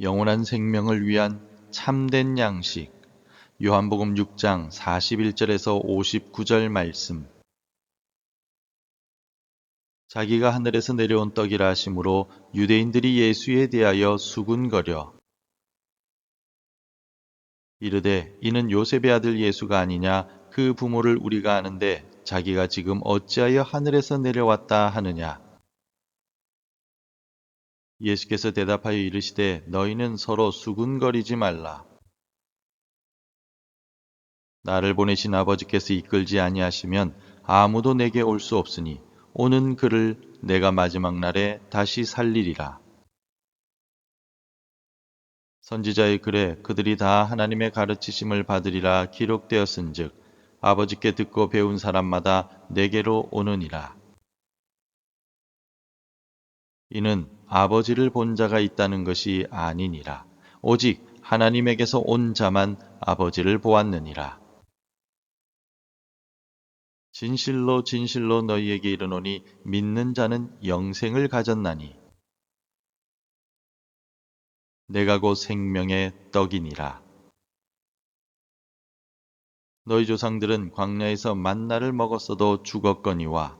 영원한 생명을 위한 참된 양식. 요한복음 6장 41절에서 59절 말씀. 자기가 하늘에서 내려온 떡이라 하심으로 유대인들이 예수에 대하여 수군거려 이르되 이는 요셉의 아들 예수가 아니냐 그 부모를 우리가 아는데 자기가 지금 어찌하여 하늘에서 내려왔다 하느냐 예수께서 대답하여 이르시되 너희는 서로 수군거리지 말라 나를 보내신 아버지께서 이끌지 아니하시면 아무도 내게 올 수 없으니 오는 그를 내가 마지막 날에 다시 살리리라. 선지자의 글에 그들이 다 하나님의 가르치심을 받으리라 기록되었은즉 아버지께 듣고 배운 사람마다 내게로 오느니라. 이는 아버지를 본 자가 있다는 것이 아니니라. 오직 하나님에게서 온 자만 아버지를 보았느니라. 진실로 진실로 너희에게 이르노니 믿는 자는 영생을 가졌나니 내가 곧 생명의 떡이니라. 너희 조상들은 광야에서 만나를 먹었어도 죽었거니와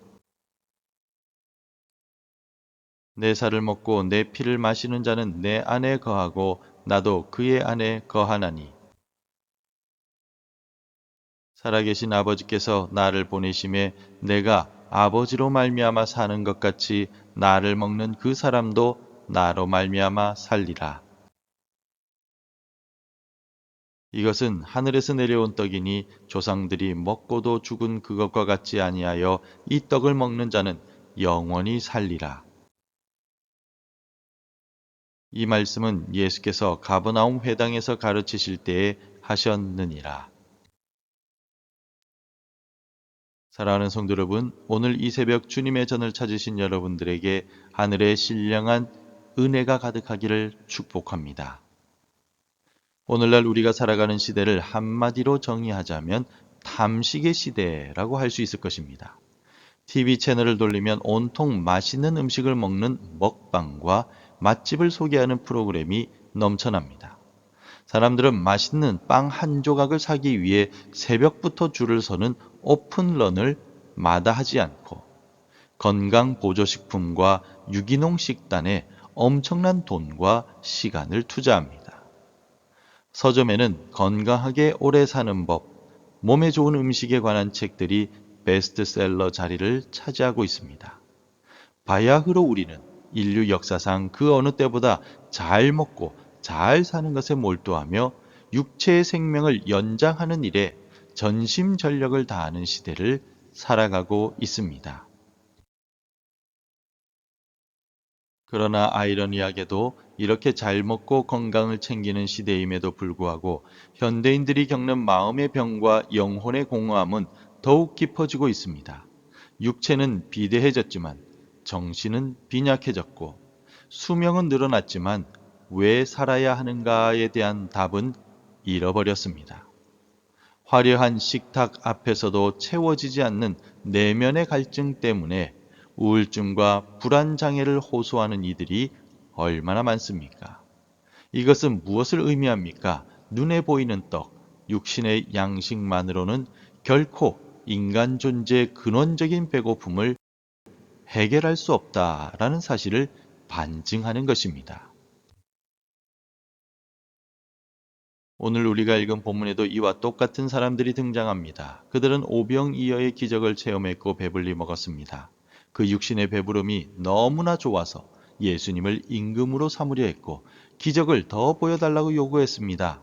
내 살을 먹고 내 피를 마시는 자는 내 안에 거하고 나도 그의 안에 거하나니. 살아계신 아버지께서 나를 보내심에 내가 아버지로 말미암아 사는 것 같이 나를 먹는 그 사람도 나로 말미암아 살리라. 이것은 하늘에서 내려온 떡이니 조상들이 먹고도 죽은 그것과 같지 아니하여 이 떡을 먹는 자는 영원히 살리라. 이 말씀은 예수께서 가버나움 회당에서 가르치실 때에 하셨느니라. 사랑하는 성도 여러분, 오늘 이 새벽 주님의 전을 찾으신 여러분들에게 하늘의 신령한 은혜가 가득하기를 축복합니다. 오늘날 우리가 살아가는 시대를 한마디로 정의하자면 탐식의 시대라고 할 수 있을 것입니다. TV 채널을 돌리면 온통 맛있는 음식을 먹는 먹방과 맛집을 소개하는 프로그램이 넘쳐납니다. 사람들은 맛있는 빵 한 조각을 사기 위해 새벽부터 줄을 서는 오픈런을 마다하지 않고 건강 보조식품과 유기농 식단에 엄청난 돈과 시간을 투자합니다. 서점에는 건강하게 오래 사는 법, 몸에 좋은 음식에 관한 책들이 베스트셀러 자리를 차지하고 있습니다. 바야흐로 우리는 인류 역사상 그 어느 때보다 잘 먹고 잘 사는 것에 몰두하며 육체의 생명을 연장하는 일에 전심 전력을 다하는 시대를 살아가고 있습니다. 그러나 아이러니하게도 이렇게 잘 먹고 건강을 챙기는 시대임에도 불구하고 현대인들이 겪는 마음의 병과 영혼의 공허함은 더욱 깊어지고 있습니다. 육체는 비대해졌지만 정신은 빈약해졌고 수명은 늘어났지만 왜 살아야 하는가에 대한 답은 잃어버렸습니다. 화려한 식탁 앞에서도 채워지지 않는 내면의 갈증 때문에 우울증과 불안 장애를 호소하는 이들이 얼마나 많습니까? 이것은 무엇을 의미합니까? 눈에 보이는 떡, 육신의 양식만으로는 결코 인간 존재의 근원적인 배고픔을 해결할 수 없다라는 사실을 반증하는 것입니다. 오늘 우리가 읽은 본문에도 이와 똑같은 사람들이 등장합니다. 그들은 오병이어의 기적을 체험했고 배불리 먹었습니다. 그 육신의 배부름이 너무나 좋아서 예수님을 임금으로 삼으려 했고 기적을 더 보여달라고 요구했습니다.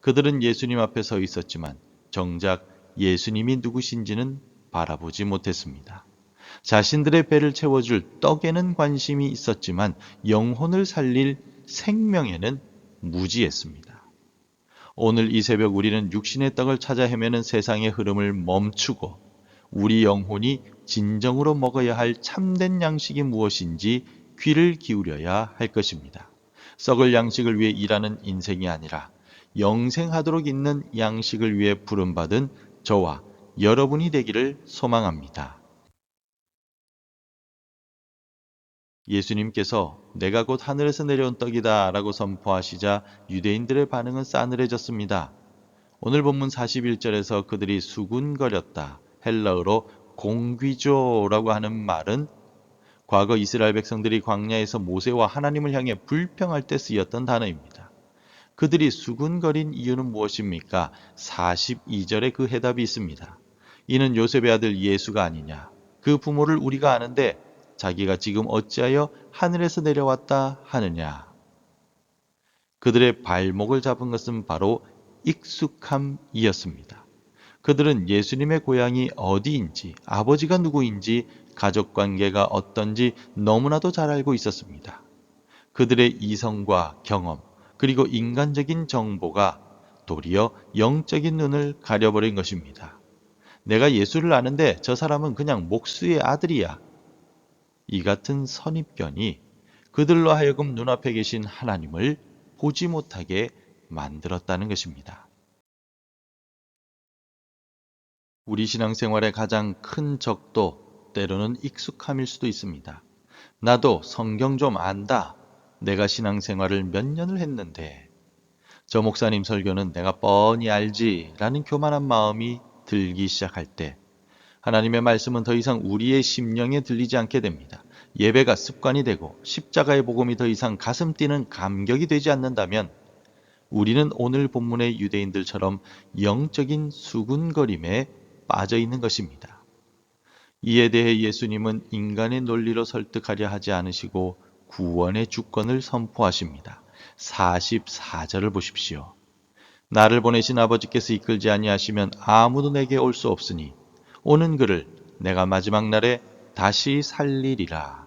그들은 예수님 앞에 서 있었지만 정작 예수님이 누구신지는 바라보지 못했습니다. 자신들의 배를 채워줄 떡에는 관심이 있었지만 영혼을 살릴 생명에는 무지했습니다. 오늘 이 새벽 우리는 육신의 떡을 찾아 헤매는 세상의 흐름을 멈추고 우리 영혼이 진정으로 먹어야 할 참된 양식이 무엇인지 귀를 기울여야 할 것입니다. 썩을 양식을 위해 일하는 인생이 아니라 영생하도록 있는 양식을 위해 부름받은 저와 여러분이 되기를 소망합니다. 예수님께서 내가 곧 하늘에서 내려온 떡이다 라고 선포하시자 유대인들의 반응은 싸늘해졌습니다. 오늘 본문 41절에서 그들이 수군거렸다. 헬라어로 공귀조라고 하는 말은 과거 이스라엘 백성들이 광야에서 모세와 하나님을 향해 불평할 때 쓰였던 단어입니다. 그들이 수군거린 이유는 무엇입니까? 42절에 그 해답이 있습니다. 이는 요셉의 아들 예수가 아니냐. 그 부모를 우리가 아는데 자기가 지금 어찌하여 하늘에서 내려왔다 하느냐. 그들의 발목을 잡은 것은 바로 익숙함이었습니다. 그들은 예수님의 고향이 어디인지, 아버지가 누구인지, 가족 관계가 어떤지 너무나도 잘 알고 있었습니다. 그들의 이성과 경험, 그리고 인간적인 정보가 도리어 영적인 눈을 가려버린 것입니다. 내가 예수를 아는데 저 사람은 그냥 목수의 아들이야. 이 같은 선입견이 그들로 하여금 눈앞에 계신 하나님을 보지 못하게 만들었다는 것입니다. 우리 신앙생활의 가장 큰 적도 때로는 익숙함일 수도 있습니다. 나도 성경 좀 안다. 내가 신앙생활을 몇 년을 했는데 저 목사님 설교는 내가 뻔히 알지 라는 교만한 마음이 들기 시작할 때 하나님의 말씀은 더 이상 우리의 심령에 들리지 않게 됩니다. 예배가 습관이 되고 십자가의 복음이 더 이상 가슴 뛰는 감격이 되지 않는다면 우리는 오늘 본문의 유대인들처럼 영적인 수군거림에 빠져 있는 것입니다. 이에 대해 예수님은 인간의 논리로 설득하려 하지 않으시고 구원의 주권을 선포하십니다. 44절을 보십시오. 나를 보내신 아버지께서 이끌지 아니하시면 아무도 내게 올 수 없으니 오는 그를 내가 마지막 날에 다시 살리리라.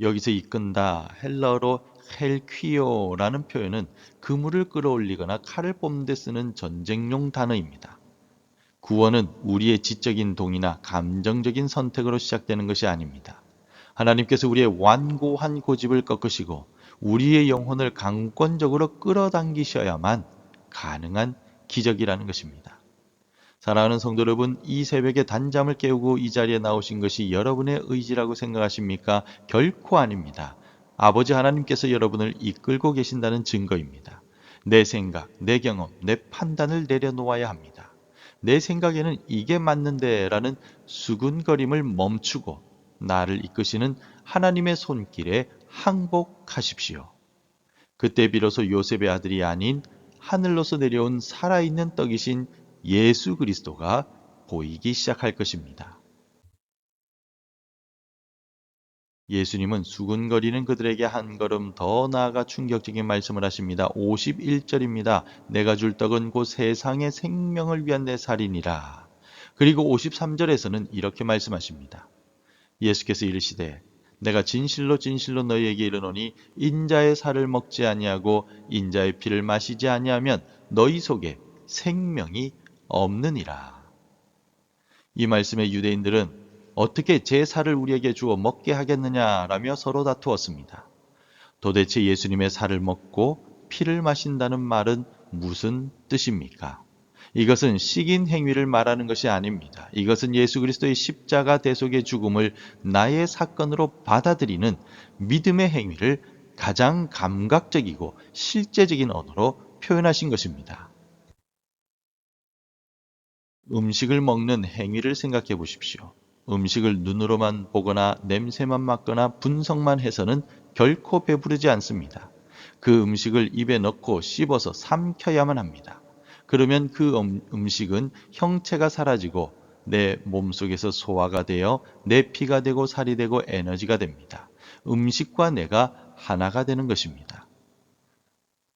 여기서 이끈다 헬러로 헬퀴오라는 표현은 그물을 끌어올리거나 칼을 뽑는 데 쓰는 전쟁용 단어입니다. 구원은 우리의 지적인 동의나 감정적인 선택으로 시작되는 것이 아닙니다. 하나님께서 우리의 완고한 고집을 꺾으시고 우리의 영혼을 강권적으로 끌어당기셔야만 가능한 기적이라는 것입니다. 사랑하는 성도 여러분, 이 새벽에 단잠을 깨우고 이 자리에 나오신 것이 여러분의 의지라고 생각하십니까? 결코 아닙니다. 아버지 하나님께서 여러분을 이끌고 계신다는 증거입니다. 내 생각, 내 경험, 내 판단을 내려놓아야 합니다. 내 생각에는 이게 맞는데 라는 수군거림을 멈추고 나를 이끄시는 하나님의 손길에 항복하십시오. 그때 비로소 요셉의 아들이 아닌 하늘로서 내려온 살아있는 떡이신 예수 그리스도가 보이기 시작할 것입니다. 예수님은 수군거리는 그들에게 한 걸음 더 나아가 충격적인 말씀을 하십니다. 51절입니다. 내가 줄 떡은 곧 세상의 생명을 위한 내 살이니라. 그리고 53절에서는 이렇게 말씀하십니다. 예수께서 이르시되 내가 진실로 진실로 너희에게 이르노니 인자의 살을 먹지 아니하고 인자의 피를 마시지 아니하면 너희 속에 생명이 없느니라. 이 말씀에 유대인들은 어떻게 제 살을 우리에게 주어 먹게 하겠느냐라며 서로 다투었습니다. 도대체 예수님의 살을 먹고 피를 마신다는 말은 무슨 뜻입니까? 이것은 식인 행위를 말하는 것이 아닙니다. 이것은 예수 그리스도의 십자가 대속의 죽음을 나의 사건으로 받아들이는 믿음의 행위를 가장 감각적이고 실제적인 언어로 표현하신 것입니다. 음식을 먹는 행위를 생각해 보십시오. 음식을 눈으로만 보거나 냄새만 맡거나 분석만 해서는 결코 배부르지 않습니다. 그 음식을 입에 넣고 씹어서 삼켜야만 합니다. 그러면 그 음- 음식은 형체가 사라지고 내 몸속에서 소화가 되어 내 피가 되고 살이 되고 에너지가 됩니다. 음식과 내가 하나가 되는 것입니다.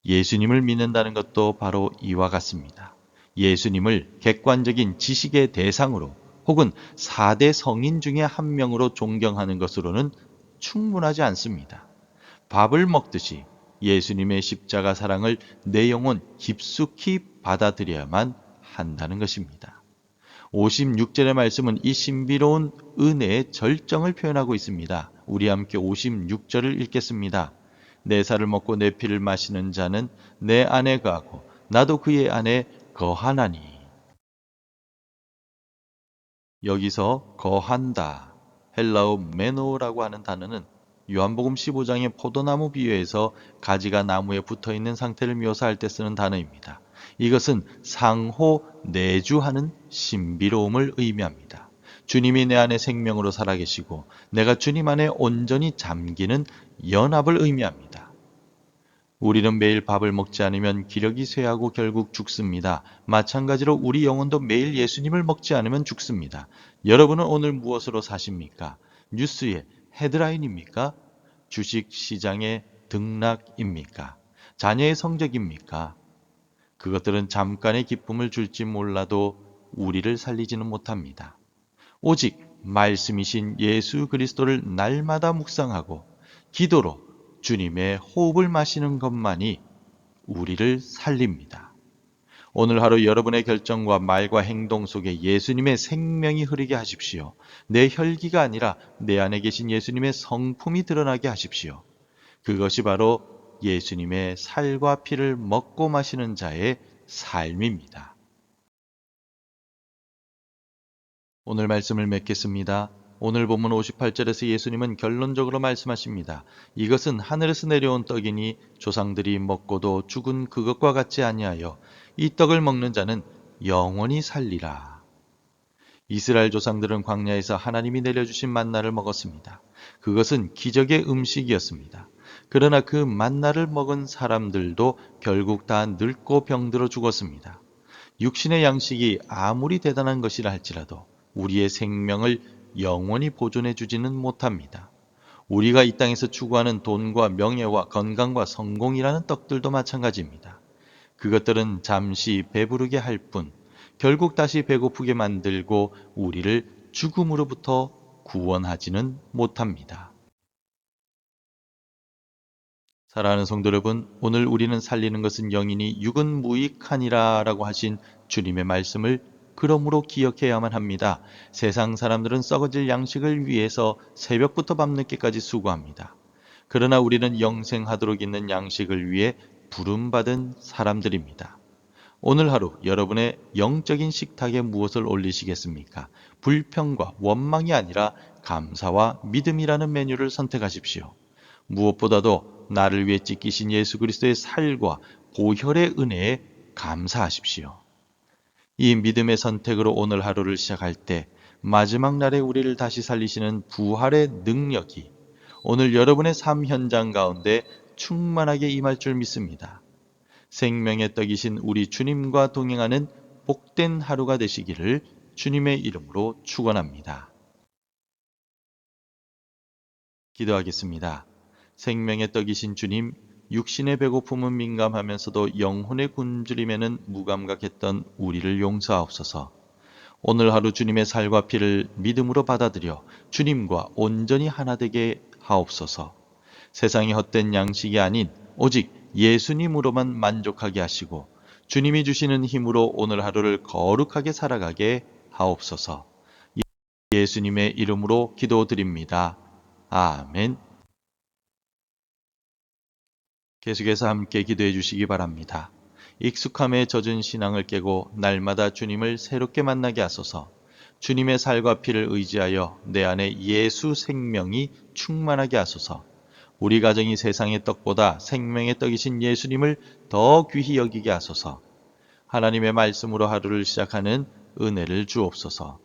예수님을 믿는다는 것도 바로 이와 같습니다. 예수님을 객관적인 지식의 대상으로 혹은 4대 성인 중에 한 명으로 존경하는 것으로는 충분하지 않습니다. 밥을 먹듯이 예수님의 십자가 사랑을 내 영혼 깊숙이 받아들여야만 한다는 것입니다. 56절의 말씀은 이 신비로운 은혜의 절정을 표현하고 있습니다. 우리 함께 56절을 읽겠습니다. 내 살을 먹고 내 피를 마시는 자는 내 안에 거하고 나도 그의 안에 거하나니. 여기서 거한다. 헬라어 메노라고 하는 단어는 요한복음 15장의 포도나무 비유에서 가지가 나무에 붙어 있는 상태를 묘사할 때 쓰는 단어입니다. 이것은 상호 내주하는 신비로움을 의미합니다. 주님이 내 안에 생명으로 살아계시고 내가 주님 안에 온전히 잠기는 연합을 의미합니다. 우리는 매일 밥을 먹지 않으면 기력이 쇠하고 결국 죽습니다. 마찬가지로 우리 영혼도 매일 예수님을 먹지 않으면 죽습니다. 여러분은 오늘 무엇으로 사십니까? 뉴스의 헤드라인입니까? 주식 시장의 등락입니까? 자녀의 성적입니까? 그것들은 잠깐의 기쁨을 줄지 몰라도 우리를 살리지는 못합니다. 오직 말씀이신 예수 그리스도를 날마다 묵상하고 기도로 주님의 호흡을 마시는 것만이 우리를 살립니다. 오늘 하루 여러분의 결정과 말과 행동 속에 예수님의 생명이 흐르게 하십시오. 내 혈기가 아니라 내 안에 계신 예수님의 성품이 드러나게 하십시오. 그것이 바로 예수님의 살과 피를 먹고 마시는 자의 삶입니다. 오늘 말씀을 맺겠습니다. 오늘 본문 58절에서 예수님은 결론적으로 말씀하십니다. 이것은 하늘에서 내려온 떡이니 조상들이 먹고도 죽은 그것과 같지 아니하여 이 떡을 먹는 자는 영원히 살리라. 이스라엘 조상들은 광야에서 하나님이 내려주신 만나를 먹었습니다. 그것은 기적의 음식이었습니다. 그러나 그 만나를 먹은 사람들도 결국 다 늙고 병들어 죽었습니다. 육신의 양식이 아무리 대단한 것이라 할지라도 우리의 생명을 영원히 보존해 주지는 못합니다. 우리가 이 땅에서 추구하는 돈과 명예와 건강과 성공이라는 떡들도 마찬가지입니다. 그것들은 잠시 배부르게 할 뿐, 결국 다시 배고프게 만들고 우리를 죽음으로부터 구원하지는 못합니다. 사랑하는 성도 여러분, 오늘 우리는 살리는 것은 영이니 육은 무익하니라 라고 하신 주님의 말씀을 그러므로 기억해야만 합니다. 세상 사람들은 썩어질 양식을 위해서 새벽부터 밤늦게까지 수고합니다. 그러나 우리는 영생하도록 있는 양식을 위해 부름받은 사람들입니다. 오늘 하루 여러분의 영적인 식탁에 무엇을 올리시겠습니까? 불평과 원망이 아니라 감사와 믿음이라는 메뉴를 선택하십시오. 무엇보다도 나를 위해 찢기신 예수 그리스도의 살과 보혈의 은혜에 감사하십시오. 이 믿음의 선택으로 오늘 하루를 시작할 때 마지막 날에 우리를 다시 살리시는 부활의 능력이 오늘 여러분의 삶 현장 가운데 충만하게 임할 줄 믿습니다. 생명의 떡이신 우리 주님과 동행하는 복된 하루가 되시기를 주님의 이름으로 축원합니다. 기도하겠습니다. 생명의 떡이신 주님, 육신의 배고픔은 민감하면서도 영혼의 굶주림에는 무감각했던 우리를 용서하옵소서. 오늘 하루 주님의 살과 피를 믿음으로 받아들여 주님과 온전히 하나 되게 하옵소서. 세상의 헛된 양식이 아닌 오직 예수님으로만 만족하게 하시고 주님이 주시는 힘으로 오늘 하루를 거룩하게 살아가게 하옵소서. 예수님의 이름으로 기도드립니다. 아멘. 계속해서 함께 기도해 주시기 바랍니다. 익숙함에 젖은 신앙을 깨고 날마다 주님을 새롭게 만나게 하소서. 주님의 살과 피를 의지하여 내 안에 예수 생명이 충만하게 하소서. 우리 가정이 세상의 떡보다 생명의 떡이신 예수님을 더 귀히 여기게 하소서. 하나님의 말씀으로 하루를 시작하는 은혜를 주옵소서.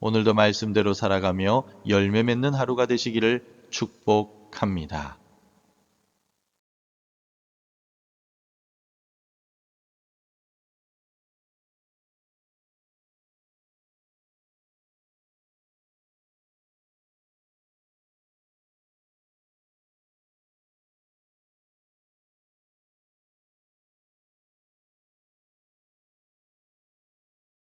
오늘도 말씀대로 살아가며 열매 맺는 하루가 되시기를 축복합니다.